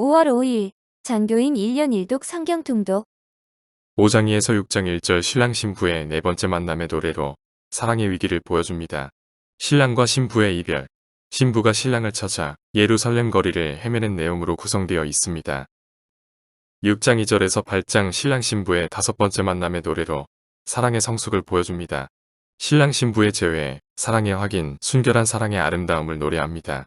5월 5일 장교인 1년 1독 성경 통독 5장2에서 6장 1절 신랑 신부의 네 번째 만남의 노래로 사랑의 위기를 보여줍니다. 신랑과 신부의 이별, 신부가 신랑을 찾아 예루살렘 거리를 헤매는 내용으로 구성되어 있습니다. 6장 2절에서 8장 신랑 신부의 다섯 번째 만남의 노래로 사랑의 성숙을 보여줍니다. 신랑 신부의 재회, 사랑의 확인, 순결한 사랑의 아름다움을 노래합니다.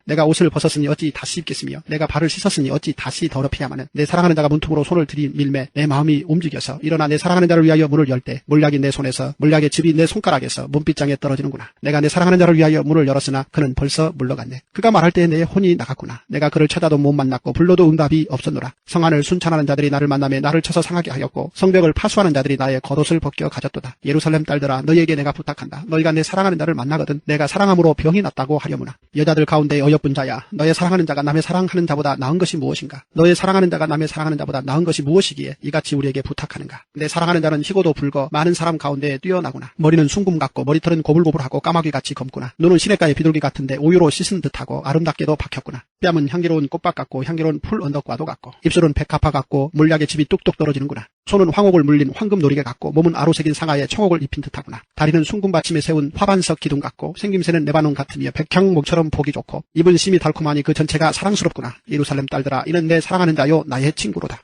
내가 옷을 벗었으니 어찌 다시 입겠으며 내가 발을 씻었으니 어찌 다시 더럽혀야마는 내 사랑하는 자가 문틈으로 손을 들이밀매 내 마음이 움직여서 일어나 내 사랑하는 자를 위하여 문을 열때 몰약이 내 손에서 몰약의 즙이 내 손가락에서 문빗장에 떨어지는구나. 내가 내 사랑하는 자를 위하여 문을 열었으나 그는 벌써 물러갔네. 그가 말할 때 내 혼이 나갔구나. 내가 그를 찾아도 못 만났고 불러도 응답이 없었노라. 성안을 순찬하는 자들이 나를 만남에 나를 쳐서 상하게 하였고 성벽을 파수하는 자들이 나의 겉옷을 벗겨 가졌도다. 예루살렘 딸들아 너희에게 내가 부탁한다. 너희가 내 사랑하는 자를 만나거든 내가 사랑함으로 병이 났다고 하려무나. 여자들 가운데 어여 쁜 자야. 너의 사랑하는 자가 남의 사랑하는 자보다 나은 것이 무엇인가? 너의 사랑하는 자가 남의 사랑하는 자보다 나은 것이 무엇이기에 이같이 우리에게 부탁하는가? 내 사랑하는 자는 희고도 붉어 많은 사람 가운데 뛰어나구나. 머리는 숭금 같고 머리털은 고불고불하고 까마귀같이 검구나. 눈은 시냇가의 비둘기 같은데 우유로 씻은 듯하고 아름답게도 박혔구나. 뺨은 향기로운 꽃밭 같고 향기로운 풀 언덕과도 같고 입술은 백합화 같고 물약의 즙이 뚝뚝 떨어지는구나. 손은 황옥을 물린 황금 놀이개 같고 몸은 아로색인 상하에 청옥을 입힌 듯하구나. 다리는 숭금 받침에 세운 화반석 기둥 같고 생김새는 레바논 같으며 백향목처럼 보기 좋고 입은 심이 달콤하니 그 전체가 사랑스럽구나. 예루살렘 딸들아 이는 내 사랑하는 자요 나의 친구로다.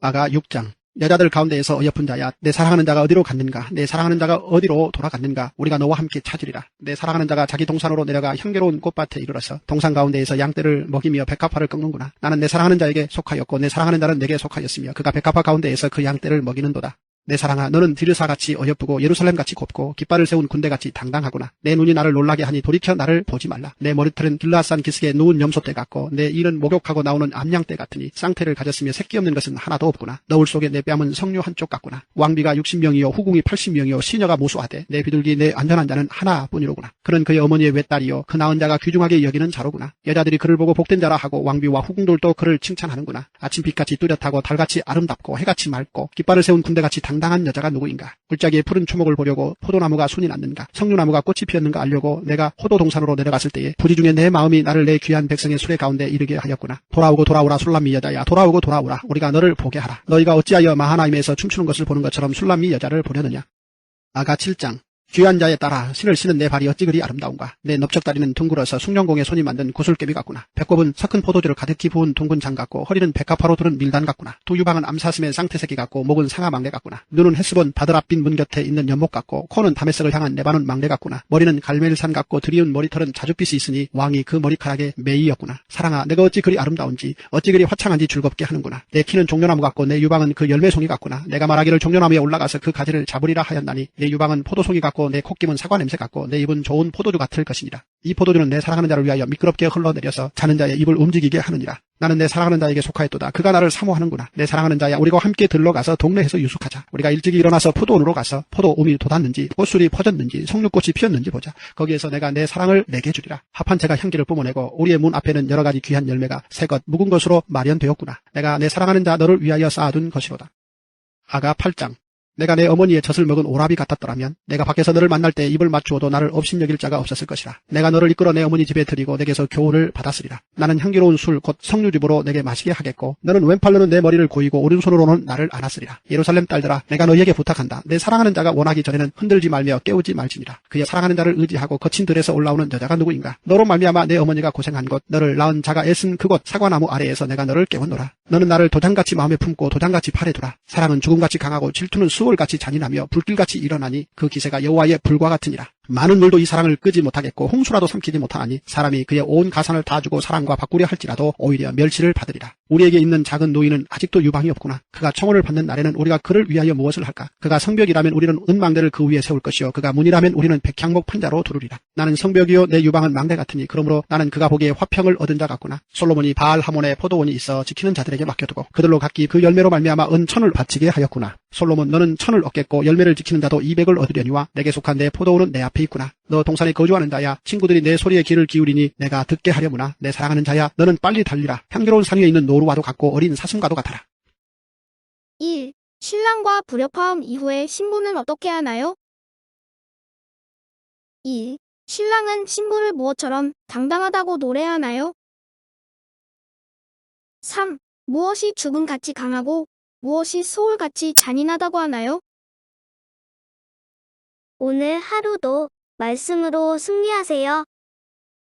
아가 6장. 여자들 가운데에서 어여쁜 자야 내 사랑하는 자가 어디로 갔는가? 내 사랑하는 자가 어디로 돌아갔는가? 우리가 너와 함께 찾으리라. 내 사랑하는 자가 자기 동산으로 내려가 향기로운 꽃밭에 이르러서 동산 가운데에서 양떼를 먹이며 백합화를 꺾는구나. 나는 내 사랑하는 자에게 속하였고 내 사랑하는 자는 내게 속하였으며 그가 백합화 가운데에서 그 양떼를 먹이는도다 내 사랑아 너는 디르사같이 어여쁘고 예루살렘같이 곱고 깃발을 세운 군대같이 당당하구나. 내 눈이 나를 놀라게 하니 돌이켜 나를 보지 말라. 내 머리털은 길라산 기슭에 누운 염소떼 같고 내 일은 목욕하고 나오는 암양떼 같으니 쌍태를 가졌으며 새끼 없는 것은 하나도 없구나. 너울 속에 내 뺨은 성류 한쪽 같구나. 왕비가 60명이요 후궁이 80명이요 시녀가 무수하되 내 비둘기 내 안전한 자는 하나뿐이로구나. 그는 그의 어머니의 외딸이요 그 낳은 자가 귀중하게 여기는 자로구나. 여자들이 그를 보고 복된 자라 하고 왕비와 후궁들도 그를 칭찬하는구나. 아침빛같이 뚜렷하고 달같이 아름답고 해같이 맑고 깃발을 세운 군대같이 당 당한 여자가 누구인가? 굴짝이에 푸른 초목을 보려고 포도나무가 순이 났는가? 석류나무가 꽃이 피었는가 알려고 내가 호도 동산으로 내려갔을 때에 부지 중에 내 마음이 나를 내 귀한 백성의 수레 가운데 이르게 하였구나. 돌아오고 돌아오라 술람미 여자야. 돌아오고 돌아오라. 우리가 너를 보게 하라. 너희가 어찌하여 마하나임에서 춤추는 것을 보는 것처럼 술람미 여자를 보려느냐? 아가 7장 귀한 자에 따라 신을 신은 내 발이 어찌 그리 아름다운가. 내 넓적다리는 둥글어서 숭령공의 손이 만든 구슬깨비 같구나. 배꼽은 섞은 포도주를 가득히 부은 둥근 장 같고 허리는 백합화로 두른 밀단 같구나. 두 유방은 암사슴의 쌍태새끼 같고 목은 상아망대 같구나. 눈은 헬스본 바드랍빈 문 곁에 있는 연못 같고 코는 다메섹을 향한 네바논 망대 같구나. 머리는 갈멜산 같고 드리운 머리털은 자줏빛이 있으니 왕이 그 머리카락에 메이였구나. 사랑아 내가 어찌 그리 아름다운지 어찌 그리 화창한지 즐겁게 하는구나. 내 키는 종려나무 같고 내 유방은 그 열매송이 같구나. 내가 말하기를 종려나무에 올라가서 그 가지를 잡으리라 하였나니 내 유방은 포도송이 같고 내 콧김은 사과 냄새 같고 내 입은 좋은 포도주 같을 것이니라. 이 포도주는 내 사랑하는 자를 위하여 미끄럽게 흘러내려서 자는 자의 입을 움직이게 하느니라. 나는 내 사랑하는 자에게 속하였도다. 그가 나를 사모하는구나. 내 사랑하는 자야 우리가 함께 들러가서 동네에서 유숙하자. 우리가 일찍이 일어나서 포도원으로 가서 포도움이 돋았는지 꽃술이 퍼졌는지 송류꽃이 피었는지 보자. 거기에서 내가 내 사랑을 내게 주리라. 합한 채가 향기를 뿜어내고 우리의 문 앞에는 여러 가지 귀한 열매가 새것 묵은 것으로 마련되었구나. 내가 내 사랑하는 자 너를 위하여 쌓아둔 것이로다. 아가 8장 내가 내 어머니의 젖을 먹은 오라비 같았더라면 내가 밖에서 너를 만날 때 입을 맞추어도 나를 업신여길 자가 없었을 것이라. 내가 너를 이끌어 내 어머니 집에 드리고 내게서 교훈을 받았으리라. 나는 향기로운 술 곧 석류즙으로 내게 마시게 하겠고 너는 왼팔로는 내 머리를 고이고 오른손으로는 나를 안았으리라. 예루살렘 딸들아 내가 너희에게 부탁한다. 내 사랑하는 자가 원하기 전에는 흔들지 말며 깨우지 말지니라. 그의 사랑하는 자를 의지하고 거친 들에서 올라오는 여자가 누구인가? 너로 말미암아 내 어머니가 고생한 곳 너를 낳은 자가 애쓴 그곳 사과나무 아래에서 내가 너를 깨웠노라. 너는 나를 도장같이 마음에 품고 도장같이 팔에 두라. 사랑은 죽음같이 강하고 질투는 수 월같이 잔인하며 불길같이 일어나니 그 기세가 여호와의 불과 같으니라. 많은 물도 이 사랑을 끄지 못하겠고 홍수라도 삼키지 못하니 사람이 그의 온 가산을 다 주고 사랑과 바꾸려 할지라도 오히려 멸시를 받으리라. 우리에게 있는 작은 노인은 아직도 유방이 없구나. 그가 청혼을 받는 날에는 우리가 그를 위하여 무엇을 할까? 그가 성벽이라면 우리는 은망대를 그 위에 세울 것이요 그가 문이라면 우리는 백향목 판자로 두르리라. 나는 성벽이요 내 유방은 망대 같으니 그러므로 나는 그가 보기에 화평을 얻은 자 같구나. 솔로몬이 바알 하몬에 포도원이 있어 지키는 자들에게 맡겨두고 그들로 각기 그 열매로 말미암아 은 천을 바치게 하였구나. 솔로몬 너는 천을 얻겠고 열매를 지키는 자도 이백을 얻으려니와 내게 속한 내 포도원은 내 앞에 있구나. 너 동산에 거주하는 자야. 친구들이 내 소리에 귀를 기울이니 내가 듣게 하려무나. 내 사랑하는 자야. 너는 빨리 달리라. 향기로운 산 위에 있는 노루와도 같고 어린 사슴과도 같아라. 1. 신랑과 불협화음 이후에 신부는 어떻게 하나요? 2. 신랑은 신부를 무엇처럼 당당하다고 노래하나요? 3. 무엇이 죽음같이 강하고 무엇이 소울같이 잔인하다고 하나요? 오늘 하루도 말씀으로 승리하세요.